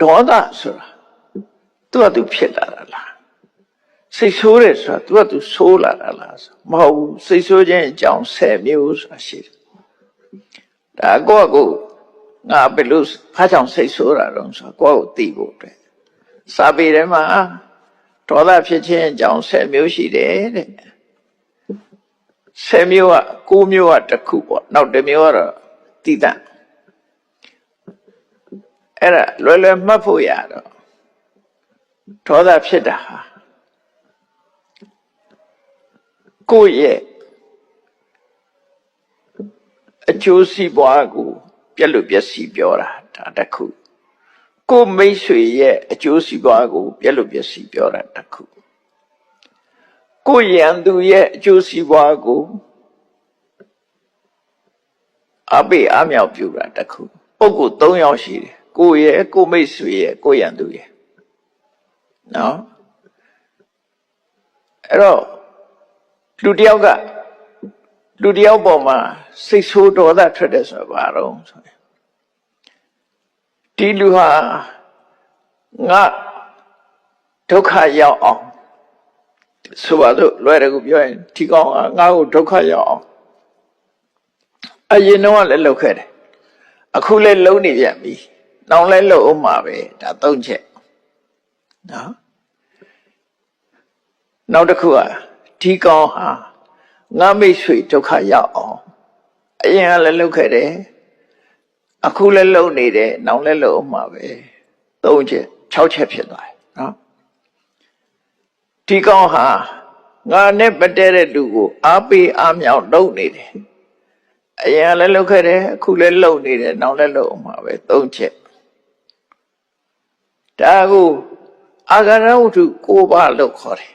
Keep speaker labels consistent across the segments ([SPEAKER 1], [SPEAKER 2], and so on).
[SPEAKER 1] ဒေါသဆိုတာသူကသူဖြစ်လာတာလားစိတ်ဆိုးတယ်ဆိုတာသူကသူဆိုးလာတာလားဆိုမဟုတ်ဘူးစိတ်ဆိုးခြင်းအကြောင်း10မျိုးဆိုတာရှိတယ်ဒါကိုယ့်အကိုငါဘယ်လိုဖားကြောင့်စိတ်ဆိုးတာတော့ဆိုတော့ကိုယ့်ကိုသိဖို့အတွက်စာပေထဲမှာဒေါသဖြစ်ခြင်းအကြောင်း10မျိုးရှိတယ်တဲ့10မျိုးက9မျိုးကတစ်ခုပေါ့နောက်တစ်မျိုးကတော့တည်တံ့ အဲ့ဒါလွယ်လွယ်မှတ်ဖို့ရတော့ဒေါသဖြစ်တာဟာကိုယ့်ရဲ့အကျိုးစီးပွားကိုပြက်လို့ပြက်စီပြောတာဒါတစ်ခုကိုယ်မိတ်ဆွေရဲ့အကျိုးစီးပွားကိုပြက်လို့ပြက်စီပြောတာတစ်ခုကိုယ်ရန်သူရဲ့အကျိုးစီးပွားကိုအပိအမြောက်ပြုတာတစ်ခုပုဂ္ဂိုလ်၃ယောက်ရှိတယ် ကိုယ်ရဲ့ကိုယ်မိတ်ဆွေရဲ့ကိုယ်ရန်သူရဲ့နော်အဲ့တော့လူတစ်ယောက်ကလူတစ်ယောက်ပေါ်မှာစိတ်ဆိုးဒေါသထွက်တယ်ဆိုတာဘာတော့ဆိုရင်ဒီလူဟာငါဒုက္ခရောက်အောင်ဆိုပါတော့လွယ်တယ်ကိုပြောရင်ဒီကောင်ကငါ့ကိုဒုက္ခရောက်အောင်အရင်တော့လည်းလုပ်ခဲ့တယ်အခုလည်းလုံးနေပြန်ပြီ နောင်လည်းလုပ်အောင်မှာပဲဒါသုံးချက်နော်နောက်တစ်ခုကဒီကောင်ဟာငါမိတ်ဆွေဒုက္ခရောက်အောင်အရင်ကလည်းလုပ်ခဲ့တယ်အခုလည်းလုပ်နေတယ်နောင်လည်းလုပ်အောင်မှာပဲသုံးချက်6ချက်ဖြစ်သွားတယ်နော်ဒီကောင်ဟာငါနဲ့မတည့်တဲ့လူကိုအားပေးအားမြောက်လုပ်နေတယ်အရင်ကလည်းလုပ်ခဲ့တယ်အခုလည်းလုပ်နေတယ်နောက်လည်းလုပ်အောင်မှာပဲသုံးချက် ဒါကိုအာဂရဝတ္ထု၉ပါးလို့ခေါ်တယ်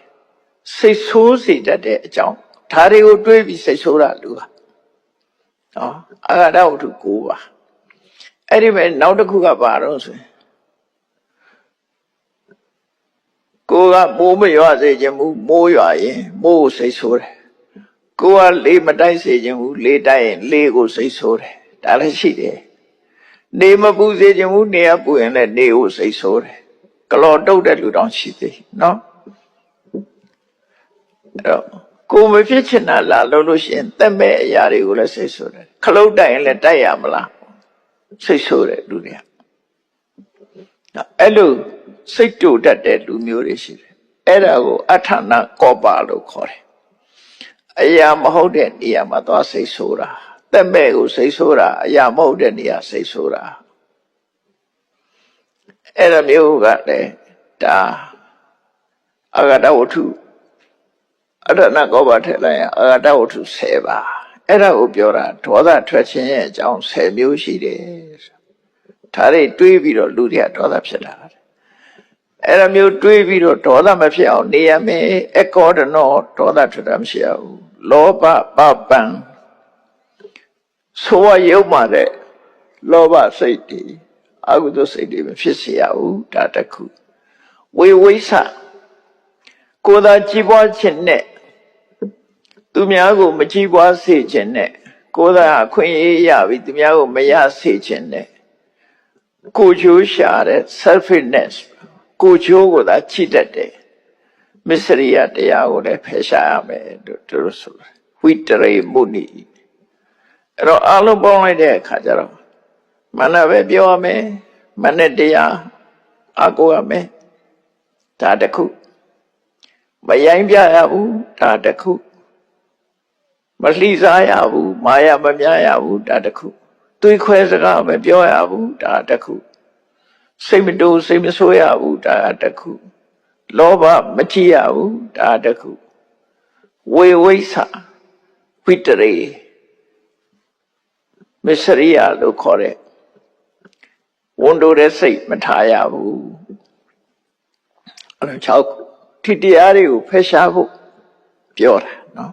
[SPEAKER 1] စိတ်ဆိုးစေတတ်တဲ့အကြောင်းဒါတွေကိုတွေးပြီးစိတ်ဆိုးတာလူဟာနော်အာဂရဝတ္ထု၉ပါးအဲ့ဒီမဲ့နောက်တစ်ခုကဘာတော့ဆိုရင်ကိုကမိုးမရွာစေခြင်းမူမိုးရွာရင်မိုးကိုစိတ်ဆိုးတယ်ကိုကလေမတိုက်စေခြင်းမူလေတိုက်ရင်လေကိုစိတ်ဆိုးတယ်ဒါလည်းရှိတယ် နေမပူစေခြင်းမူနေရပူရင်လည်းနေကိုစိတ်ဆိုးတယ်ကလော်တုတ်တဲ့လူတောင်ရှိသေးနော်အဲ့တော့ကိုမဖြစ်ချင်တာလာလို့လို့ရှိရင်တက်မဲ့အရာတွေကိုလည်းစိတ်ဆိုးတယ်ခလုတ်တိုက်ရင်လည်းတိုက်ရမလားစိတ်ဆိုးတယ်လူတွေကနော်အဲ့လိုစိတ်တူတတ်တဲ့လူမျိုးတွေရှိတယ်အဲ့ဒါကိုအထာဏကောပါလို့ခေါ်တယ်အရာမဟုတ်တဲ့နေရာမှာသွားစိတ်ဆိုးတာ တက်မဲ့ကိုစိတ်ဆိုးတာအရာမဟုတ်တဲ့နေရာစိတ်ဆိုးတာအဲ့ဒါမျိုးကလည်းဒါအဂတဝတ္ထုအရဏကောပါထည့်လိုက်ရင်အဂတဝတ္ထု10ပါအဲ့ဒါကိုပြောတာဒေါသထွက်ခြင်းရဲ့အကြောင်း10မျိုးရှိတယ်ဒါတွေတွေးပြီးတော့လူတွေကဒေါသဖြစ်လာတယ်အဲ့ဒါမျိုးတွေးပြီးတော့ဒေါသမဖြစ်အောင်နေရမယ်အကောဒနောဒေါသထွက်တာမရှိဘူးလောဘပပံ ဆိုရရုပ်မှတဲ့လောဘစိတ်တွေအကုသိုလ်စိတ်တွေမဖြစ်စေရဘူးဒါတခုဝေဝိဆကိုယ်သာကြည်ပွားခြင်းနဲ့သူများကိုမကြည်ပွားစေခြင်းနဲ့ကိုယ်သာအခွင့်အရေးရပြီသူများကိုမရစေခြင်းနဲ့ကိုချိုးရှာတဲ့ selfishness ကိုချိုးကိုသာချစ်တတ်တယ်မစ္စရိယတရားကိုလည်းဖယ်ရှားရမယ်လို့သူတို့ဆိုတယ်ဝိတရေမုနိ အဲ့တော့အလုံးပေါင်းလိုက်တဲ့အခါကျတော့မနပဲပြောရမယ်မနဲ့တရားအကိုရမယ်ဒါတခုမယိုင်းပြရဘူးဒါတခုမလှီစားရဘူးမာယာမများရဘူးဒါတခုသွေးခွဲစကားမပြောရဘူးဒါတခုစိတ်မတိုးစိတ်မဆိုးရဘူးဒါတခုလောဘမကြည့်ရဘူးဒါတခုဝေဝိဆာဝိတရေ မစ္စရိယလို့ခေါ်တဲ့ဝန်တိုတဲ့စိတ်မထားရဘူးအဲ့တော့6ခုထိတရားတွေကိုဖယ်ရှားဖို့ပြောတာနော်